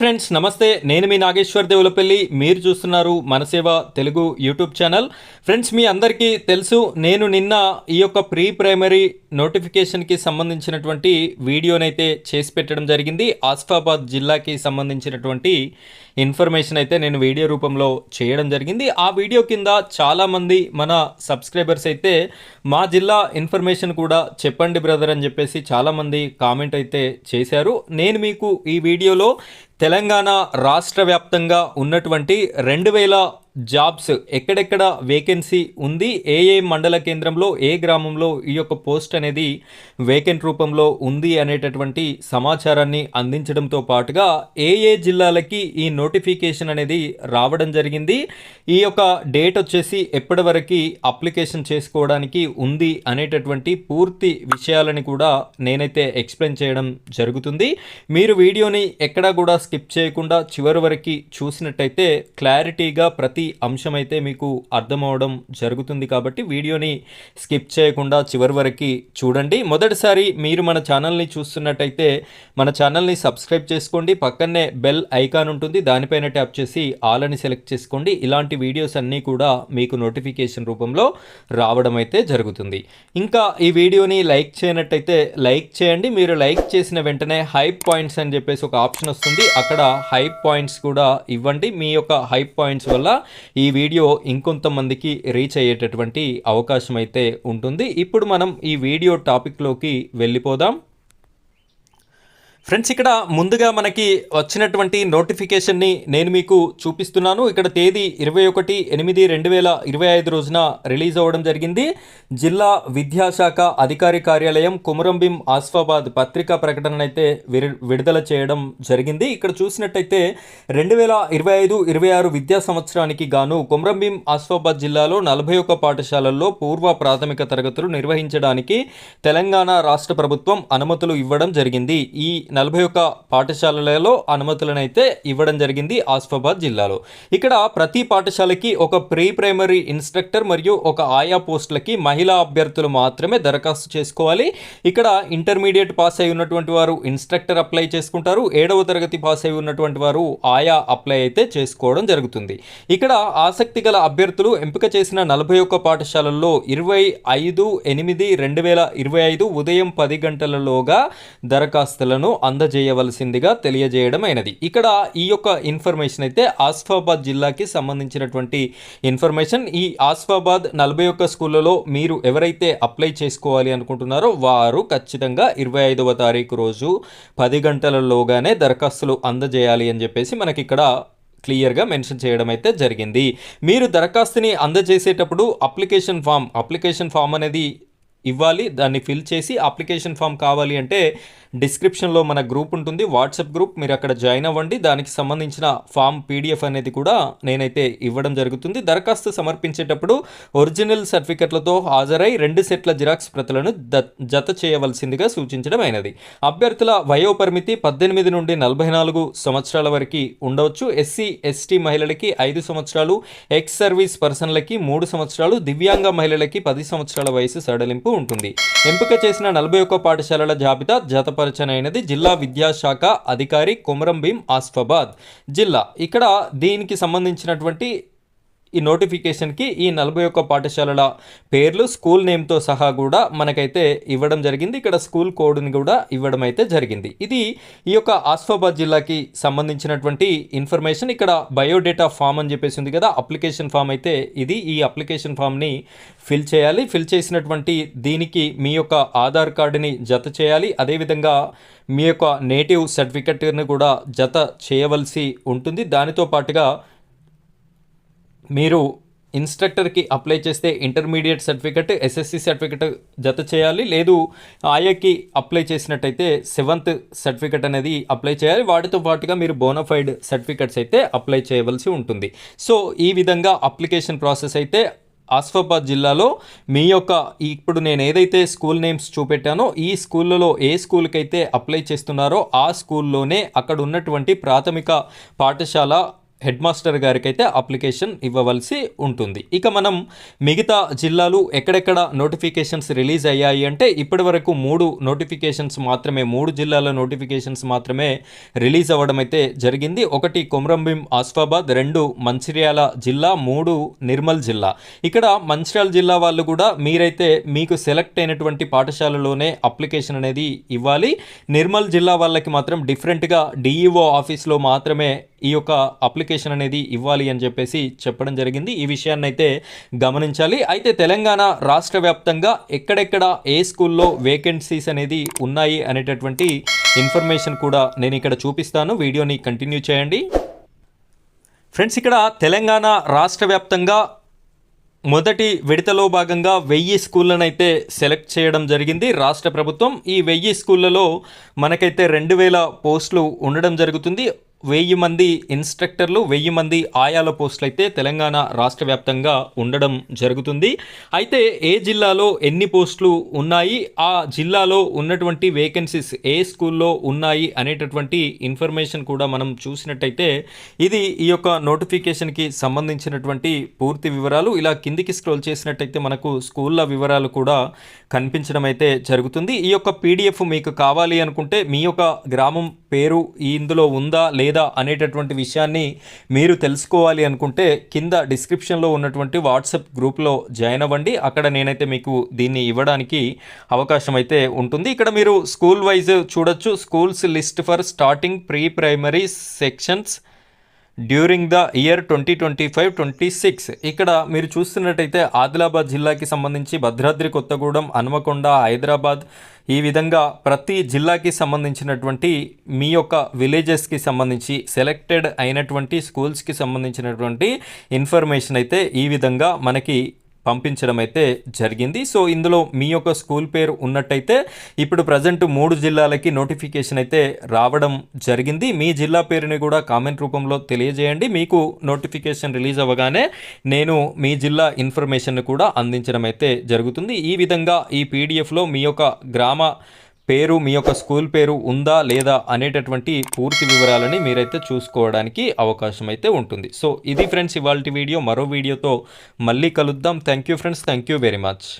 Friends నమస్తే. నేను మీ నాగేశ్వర్ దేవులపల్లి. మీరు చూస్తున్నారు Manaseva Telugu YouTube channel. Friends మీ అందరికీ తెలుసు నేను నిన్న ఈ యొక్క ప్రీ ప్రైమరీ నోటిఫికేషన్కి సంబంధించినటువంటి వీడియోనైతే చేసి పెట్టడం జరిగింది. ఆసిఫాబాద్ జిల్లాకి సంబంధించినటువంటి ఇన్ఫర్మేషన్ అయితే నేను వీడియో రూపంలో చేయడం జరిగింది. ఆ వీడియో కింద చాలామంది మన సబ్స్క్రైబర్స్ అయితే మా జిల్లా ఇన్ఫర్మేషన్ కూడా చెప్పండి బ్రదర్ అని చెప్పేసి చాలామంది కామెంట్ అయితే చేశారు. నేను మీకు ఈ వీడియోలో తెలంగాణ రాష్ట్ర వ్యాప్తంగా ఉన్నటువంటి రెండు వేల జాబ్స్ ఎక్కడెక్కడ వేకెన్సీ ఉంది? ఏ ఏ మండల కేంద్రంలో ఏ గ్రామంలో ఈ యొక్క పోస్ట్ అనేది వేకెంట్ రూపంలో ఉంది అనేటటువంటి సమాచారాన్ని అందించడంతో పాటుగా ఏ ఏ జిల్లాలకి ఈ నోటిఫికేషన్ అనేది రావడం జరిగింది? ఈ యొక్క డేట్ వచ్చేసి ఎప్పటి వరకు అప్లికేషన్ చేసుకోవడానికి ఉంది అనేటటువంటి పూర్తి విషయాలని కూడా నేనైతే ఎక్స్ప్లెయిన్ చేయడం జరుగుతుంది. మీరు వీడియోని ఎక్కడా కూడా స్కిప్ చేయకుండా చివరి వరకు చూసినట్టయితే క్లారిటీగా ప్రతి అంశం అయితే మీకు అర్థమవడం జరుగుతుంది కాబట్టి వీడియోని స్కిప్ చేయకుండా చివరి వరకు చూడండి. మొదటిసారి మీరు మన ఛానల్ని చూస్తున్నట్టయితే మన ఛానల్ని సబ్స్క్రైబ్ చేసుకోండి. పక్కనే బెల్ ఐకాన్ ఉంటుంది. దానిపైన ట్యాప్ చేసి ఆల్ అని సెలెక్ట్ చేసుకోండి. ఇలాంటి వీడియోస్ అన్నీ కూడా మీకు నోటిఫికేషన్ రూపంలో రావడం అయితే జరుగుతుంది. ఇంకా ఈ వీడియోని లైక్ చేయనట్టయితే లైక్ చేయండి. మీరు లైక్ చేసిన వెంటనే హైప్ పాయింట్స్ అని చెప్పేసి ఒక ఆప్షన్ వస్తుంది. అక్కడ హైప్ పాయింట్స్ కూడా ఇవ్వండి. మీ యొక్క హైప్ పాయింట్స్ వల్ల ఈ వీడియో ఇంకొంతమందికి రీచ్ అయ్యేటటువంటి అవకాశం అయితే ఉంటుంది. ఇప్పుడు మనం ఈ వీడియో టాపిక్లోకి వెళ్ళిపోదాం. ఫ్రెండ్స్ ఇక్కడ ముందుగా మనకి వచ్చినటువంటి నోటిఫికేషన్ని నేను మీకు చూపిస్తున్నాను. ఇక్కడ తేదీ ఇరవై ఒకటి ఎనిమిది రెండు వేల ఇరవై ఐదు రోజున రిలీజ్ అవ్వడం జరిగింది. జిల్లా విద్యాశాఖ అధికారి కార్యాలయం కుమరంభీం ఆస్ఫాబాద్ పత్రికా ప్రకటన అయితే విడుదల చేయడం జరిగింది. ఇక్కడ చూసినట్టయితే రెండు వేల ఇరవై ఐదు ఇరవై ఆరు విద్యా సంవత్సరానికి గాను కుమరంభీం ఆస్ఫాబాద్ జిల్లాలో నలభై ఒక్క పాఠశాలల్లో పూర్వ ప్రాథమిక తరగతులు నిర్వహించడానికి తెలంగాణ రాష్ట్ర ప్రభుత్వం అనుమతులు ఇవ్వడం జరిగింది. ఈ నలభై ఒక్క పాఠశాలలలో అనుమతులను అయితే ఇవ్వడం జరిగింది ఆసిఫాబాద్ జిల్లాలో. ఇక్కడ ప్రతి పాఠశాలకి ఒక ప్రీ ప్రైమరీ ఇన్స్ట్రక్టర్ మరియు ఒక ఆయా పోస్టులకి మహిళా అభ్యర్థులు మాత్రమే దరఖాస్తు చేసుకోవాలి. ఇక్కడ ఇంటర్మీడియట్ పాస్ అయి ఉన్నటువంటి వారు ఇన్స్ట్రక్టర్ అప్లై చేసుకుంటారు. ఏడవ తరగతి పాస్ అయి ఉన్నటువంటి వారు ఆయా అప్లై అయితే చేసుకోవడం జరుగుతుంది. ఇక్కడ ఆసక్తి గల అభ్యర్థులు ఎంపిక చేసిన నలభై ఒక్క పాఠశాలల్లో ఇరవై ఐదు ఎనిమిది రెండు వేల ఇరవై ఐదు ఉదయం పది గంటలలోగా దరఖాస్తులను అందజేయవలసిందిగా తెలియజేయడం అయినది ఇక్కడ ఈ యొక్క ఇన్ఫర్మేషన్ అయితే ఆస్ఫాబాద్ జిల్లాకి సంబంధించినటువంటి ఇన్ఫర్మేషన్. ఈ ఆస్ఫాబాద్ నలభై ఒక్క స్కూళ్ళలో మీరు ఎవరైతే అప్లై చేసుకోవాలి అనుకుంటున్నారో వారు ఖచ్చితంగా ఇరవై ఐదవ తారీఖు రోజు పది గంటలలోగానే దరఖాస్తులు అందజేయాలి అని చెప్పేసి మనకి ఇక్కడ క్లియర్గా మెన్షన్ చేయడం అయితే జరిగింది. మీరు దరఖాస్తుని అందజేసేటప్పుడు అప్లికేషన్ ఫామ్ అప్లికేషన్ ఫామ్ అనేది ఇవ్వాలి దాన్ని ఫిల్ చేసి అప్లికేషన్ ఫామ్ కావాలి అంటే డిస్క్రిప్షన్లో మన గ్రూప్ ఉంటుంది. వాట్సాప్ గ్రూప్ మీరు అక్కడ జాయిన్ అవ్వండి. దానికి సంబంధించిన ఫామ్ పీడిఎఫ్ అనేది కూడా నేనైతే ఇవ్వడం జరుగుతుంది. దరఖాస్తు సమర్పించేటప్పుడు ఒరిజినల్ సర్టిఫికెట్లతో హాజరై రెండు సెట్ల జిరాక్స్ ప్రతులను జత చేయవలసిందిగా సూచించడం అయినది అభ్యర్థుల వయోపరిమితి పద్దెనిమిది నుండి నలభై నాలుగు సంవత్సరాల వరకు ఉండవచ్చు. ఎస్సీ ఎస్టీ మహిళలకి ఐదు సంవత్సరాలు ఎక్స్ సర్వీస్ పర్సన్లకి మూడు సంవత్సరాలు దివ్యాంగ మహిళలకి పది సంవత్సరాల వయసు సడలింపు ఉంటుంది. ఎంపిక చేసిన నలభై ఒక్క పాఠశాలల జాబితా జతపరచనైనది జిల్లా విద్యాశాఖ అధికారి కొమరం భీం ఆస్ఫాబాద్. జిల్లా. ఇక్కడ దీనికి సంబంధించినటువంటి ఈ నోటిఫికేషన్కి ఈ నలభై ఒక్క పాఠశాలల పేర్లు స్కూల్ నేమ్తో సహా కూడా మనకైతే ఇవ్వడం జరిగింది. ఇక్కడ స్కూల్ కోడ్ని కూడా ఇవ్వడం అయితే జరిగింది. ఇది ఈ యొక్క ఆస్ఫాబాద్ జిల్లాకి సంబంధించినటువంటి ఇన్ఫర్మేషన్. ఇక్కడ బయోడేటా ఫామ్ అని చెప్పేసి ఉంది కదా అప్లికేషన్ ఫామ్ అయితే ఇది. ఈ అప్లికేషన్ ఫామ్ని ఫిల్ చేయాలి. ఫిల్ చేసినటువంటి దీనికి మీ యొక్క ఆధార్ కార్డుని జత చేయాలి. అదేవిధంగా మీ యొక్క నేటివ్ సర్టిఫికెట్ని కూడా జత చేయవలసి ఉంటుంది. దానితో పాటుగా మీరు ఇన్స్ట్రక్టర్కి అప్లై చేస్తే ఇంటర్మీడియట్ సర్టిఫికెట్ ఎస్ఎస్సి సర్టిఫికెట్ జత చేయాలి. లేదు ఆయాకి అప్లై చేసినట్టయితే సెవెంత్ సర్టిఫికెట్ అనేది అప్లై చేయాలి. వాటితో పాటుగా మీరు బోనఫైడ్ సర్టిఫికెట్స్ అయితే అప్లై చేయవలసి ఉంటుంది. సో ఈ విధంగా అప్లికేషన్ ప్రాసెస్ అయితే ఆసిఫాబాద్ జిల్లాలో మీ యొక్క ఇప్పుడు నేను ఏదైతే స్కూల్ నేమ్స్ చూపెట్టానో ఈ స్కూళ్ళలో ఏ స్కూల్కి అయితే అప్లై చేస్తున్నారో ఆ స్కూల్లోనే అక్కడ ఉన్నటువంటి ప్రాథమిక పాఠశాల హెడ్ మాస్టర్ గారికి అయితే అప్లికేషన్ ఇవ్వవలసి ఉంటుంది. ఇక మనం మిగతా జిల్లాలు ఎక్కడెక్కడ నోటిఫికేషన్స్ రిలీజ్ అయ్యాయి అంటే ఇప్పటి వరకు మూడు నోటిఫికేషన్స్ మాత్రమే మూడు జిల్లాల నోటిఫికేషన్స్ మాత్రమే రిలీజ్ అవ్వడం అయితే జరిగింది. ఒకటి కొమరంభీం ఆస్ఫాబాద్ రెండు మంచిర్యాల జిల్లా మూడు నిర్మల్ జిల్లా. ఇక్కడ మంచిర్యాల జిల్లా వాళ్ళు కూడా మీరైతే మీకు సెలెక్ట్ అయినటువంటి పాఠశాలలోనే అప్లికేషన్ అనేది ఇవ్వాలి. నిర్మల్ జిల్లా వాళ్ళకి మాత్రం డిఫరెంట్గా డిఈఓ ఆఫీస్లో మాత్రమే ఈ యొక్క అప్లికేషన్ అనేది ఇవ్వాలి అని చెప్పేసి చెప్పడం జరిగింది. ఈ విషయాన్ని అయితే గమనించాలి. అయితే తెలంగాణ రాష్ట్ర వ్యాప్తంగా ఎక్కడెక్కడ ఏ స్కూల్లో వేకెన్సీస్ అనేది ఉన్నాయి అనేటటువంటి ఇన్ఫర్మేషన్ కూడా నేను ఇక్కడ చూపిస్తాను. వీడియోని కంటిన్యూ చేయండి. ఫ్రెండ్స్ ఇక్కడ తెలంగాణ రాష్ట్ర వ్యాప్తంగా మొదటి విడతలో భాగంగా వెయ్యి స్కూళ్ళను అయితే సెలెక్ట్ చేయడం జరిగింది. రాష్ట్ర ప్రభుత్వం ఈ వెయ్యి స్కూళ్ళలో మనకైతే రెండు వేల పోస్టులు ఉండడం జరుగుతుంది. వెయ్యి మంది ఇన్స్ట్రక్టర్లు వెయ్యి మంది ఆయాల పోస్టులు అయితే తెలంగాణ రాష్ట్ర వ్యాప్తంగా ఉండడం జరుగుతుంది. అయితే ఏ జిల్లాలో ఎన్ని పోస్టులు ఉన్నాయి? ఆ జిల్లాలో ఉన్నటువంటి వేకెన్సీస్ ఏ స్కూల్లో ఉన్నాయి అనేటటువంటి ఇన్ఫర్మేషన్ కూడా మనం చూసినట్టయితే ఇది ఈ యొక్క నోటిఫికేషన్కి సంబంధించినటువంటి పూర్తి వివరాలు. ఇలా కిందికి స్క్రోల్ చేసినట్టయితే మనకు స్కూళ్ళ వివరాలు కూడా కనిపించడం అయితే జరుగుతుంది. ఈ యొక్క పీడిఎఫ్ మీకు కావాలి అనుకుంటే మీ యొక్క గ్రామం పేరు ఇందులో ఉందా లేదా లేదా అనేటటువంటి విషయాన్ని మీరు తెలుసుకోవాలి అనుకుంటే కింద డిస్క్రిప్షన్లో ఉన్నటువంటి వాట్సాప్ గ్రూప్లో జాయిన్ అవ్వండి. అక్కడ నేనైతే మీకు దీన్ని ఇవ్వడానికి అవకాశం అయితే ఉంటుంది. ఇక్కడ మీరు స్కూల్ వైజ్ చూడొచ్చు. Schools list for starting pre primary sections during the year twenty twenty five twenty six ఇక్కడ మీరు చూస్తున్నట్టయితే ఆదిలాబాద్ జిల్లాకి సంబంధించి భద్రాద్రి కొత్తగూడెం హనుమకొండ హైదరాబాద్ ఈ విధంగా ప్రతి జిల్లాకి సంబంధించినటువంటి మీ యొక్క విలేజెస్కి సంబంధించి సెలెక్టెడ్ అయినటువంటి స్కూల్స్కి సంబంధించినటువంటి ఇన్ఫర్మేషన్ అయితే ఈ విధంగా మనకి పంపించడం అయితే జరిగింది. సో ఇందులో మీ యొక్క స్కూల్ పేరు ఉన్నట్టయితే ఇప్పుడు ప్రజెంట్ మూడు జిల్లాలకి నోటిఫికేషన్ అయితే రావడం జరిగింది. మీ జిల్లా పేరుని కూడా కామెంట్ రూపంలో తెలియజేయండి. మీకు నోటిఫికేషన్ రిలీజ్ అవ్వగానే నేను మీ జిల్లా ఇన్ఫర్మేషన్ కూడా అందించడం అయితే జరుగుతుంది. ఈ విధంగా ఈ పీడిఎఫ్లో మీ యొక్క గ్రామ పేరు మీ యొక్క స్కూల్ పేరు ఉందా లేదా అనేటటువంటి పూర్తి వివరాలని మీరైతే చూసుకోవడానికి అవకాశం అయితే ఉంటుంది. సో ఇది ఫ్రెండ్స్ ఇవాళ వీడియో. మరో వీడియోతో మళ్ళీ కలుద్దాం. Thank you friends. Thank you very much.